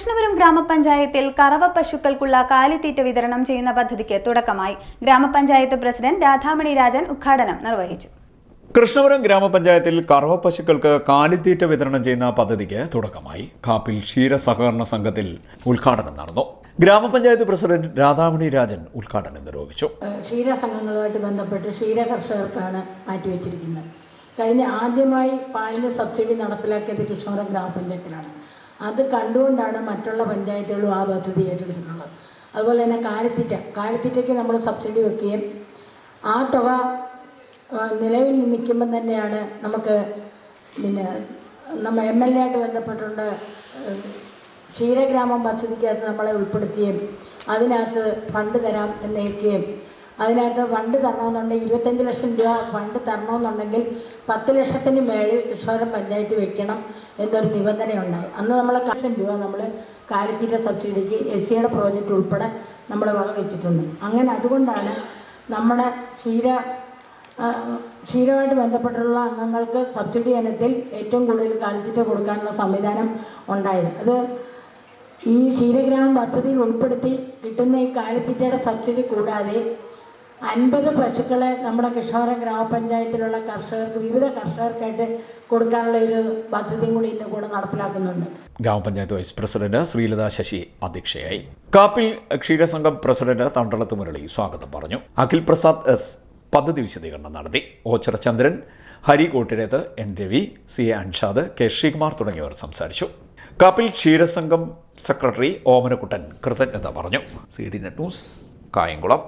കൃഷ്ണപുരം ഗ്രാമപഞ്ചായത്തിൽ കറവ പശുക്കൾക്കുള്ള കാലിത്തീറ്റ വിതരണം ചെയ്യുന്ന പദ്ധതിക്ക് തുടക്കമായി. ഗ്രാമപഞ്ചായത്ത് പ്രസിഡന്റ് രാധാമണി രാജൻ ഉദ്ഘാടനം നിർവഹിച്ചു. കൃഷ്ണപുരം ഗ്രാമപഞ്ചായത്തിൽ കറവ പശുക്കൾക്ക് കാലിത്തീറ്റ വിതരണം ചെയ്യുന്ന പദ്ധതിക്ക് തുടക്കമായി. കാപ്പിൽ ക്ഷീര സഹകരണ സംഘത്തിൽ ഉദ്ഘാടനം നടന്നു. ഗ്രാമപഞ്ചായത്ത് പ്രസിഡന്റ് രാധാമണി രാജൻ ഉദ്ഘാടനം നിർവഹിച്ചു. ക്ഷീരസംഘങ്ങളുമായിട്ട് ബന്ധപ്പെട്ട് ക്ഷീര കർഷകർക്കാണ് മാറ്റിവെച്ചിരിക്കുന്നത്. കഴിഞ്ഞ ആദ്യമായി പാലിന് സബ്സിഡി നടപ്പിലാക്കിയത് കൃഷ്ണപുരം ഗ്രാമപഞ്ചായത്തിലാണ്. അത് കണ്ടുകൊണ്ടാണ് മറ്റുള്ള പഞ്ചായത്തുകളും ആ പദ്ധതി ഏറ്റെടുത്തിട്ടുള്ളത്. അതുപോലെ തന്നെ കാലിത്തീറ്റ കാലിത്തീറ്റയ്ക്ക് നമ്മൾ സബ്സിഡി വെക്കുകയും ആ തുക നിലവിൽ നിൽക്കുമ്പം തന്നെയാണ് നമുക്ക് പിന്നെ നമ്മൾ എം എൽ എ ആയിട്ട് ബന്ധപ്പെട്ടുണ്ട് ക്ഷീരഗ്രാമം പദ്ധതിക്കകത്ത് നമ്മളെ ഉൾപ്പെടുത്തുകയും അതിനകത്ത് ഫണ്ട് തരാം എന്നേക്കുകയും അതിനകത്ത് ഫണ്ട് തരണമെന്നുണ്ടെങ്കിൽ ഇരുപത്തഞ്ച് ലക്ഷം രൂപ ഫണ്ട് തരണമെന്നുണ്ടെങ്കിൽ പത്ത് ലക്ഷത്തിന് മേളിൽ കൃഷ്ണപുരം പഞ്ചായത്ത് വെക്കണം എന്നൊരു നിബന്ധനയുണ്ടായി. അന്ന് നമ്മൾ ലക്ഷം രൂപ നമ്മൾ കാലിത്തീറ്റ സബ്സിഡിക്ക് എസ് സിയുടെ പ്രോജക്റ്റ് ഉൾപ്പെടെ നമ്മൾ വക വെച്ചിട്ടുണ്ട്. അങ്ങനെ അതുകൊണ്ടാണ് നമ്മുടെ ക്ഷീര ക്ഷീരമായിട്ട് ബന്ധപ്പെട്ടുള്ള അംഗങ്ങൾക്ക് സബ്സിഡി ഇനത്തിൽ ഏറ്റവും കൂടുതൽ കാലിത്തീറ്റ കൊടുക്കാനുള്ള സംവിധാനം ഉണ്ടായത്. അത് ഈ ക്ഷീരഗ്രാമം പദ്ധതിയിൽ ഉൾപ്പെടുത്തി കിട്ടുന്ന ഈ കാലിത്തീറ്റയുടെ സബ്സിഡി കൂടാതെ അൻപത് പശുക്കളെ നമ്മുടെ കിഷോറ ഗ്രാമപഞ്ചായത്തിലുള്ള കർഷകർക്ക് വിവിധ കർഷകർക്കായിട്ട് കൊടുക്കാനുള്ള ഒരു പദ്ധതിയും കൂടി ഇതിന്റെ കൂടെ നടപ്പിലാക്കുന്നുണ്ട്. ഗ്രാമപഞ്ചായത്ത് വൈസ് പ്രസിഡന്റ് ശ്രീലത ശശി അധ്യക്ഷയായി. കാപ്പിൽ ക്ഷീരസംഘം പ്രസിഡന്റ് തണ്ടളത്ത് മുരളി സ്വാഗതം പറഞ്ഞു. അഖിൽ പ്രസാദ് എസ് പദ്ധതി വിശദീകരണം നടത്തി. Ochira Chandran Hari Kottireth N Ravi C A Anshad K Sreekumar തുടങ്ങിയവർ സംസാരിച്ചു. കാപ്പിൽ ക്ഷീരസംഘം സെക്രട്ടറി ഓമനക്കുട്ടൻ കൃതജ്ഞത പറഞ്ഞു. C D net news Kayamkulam.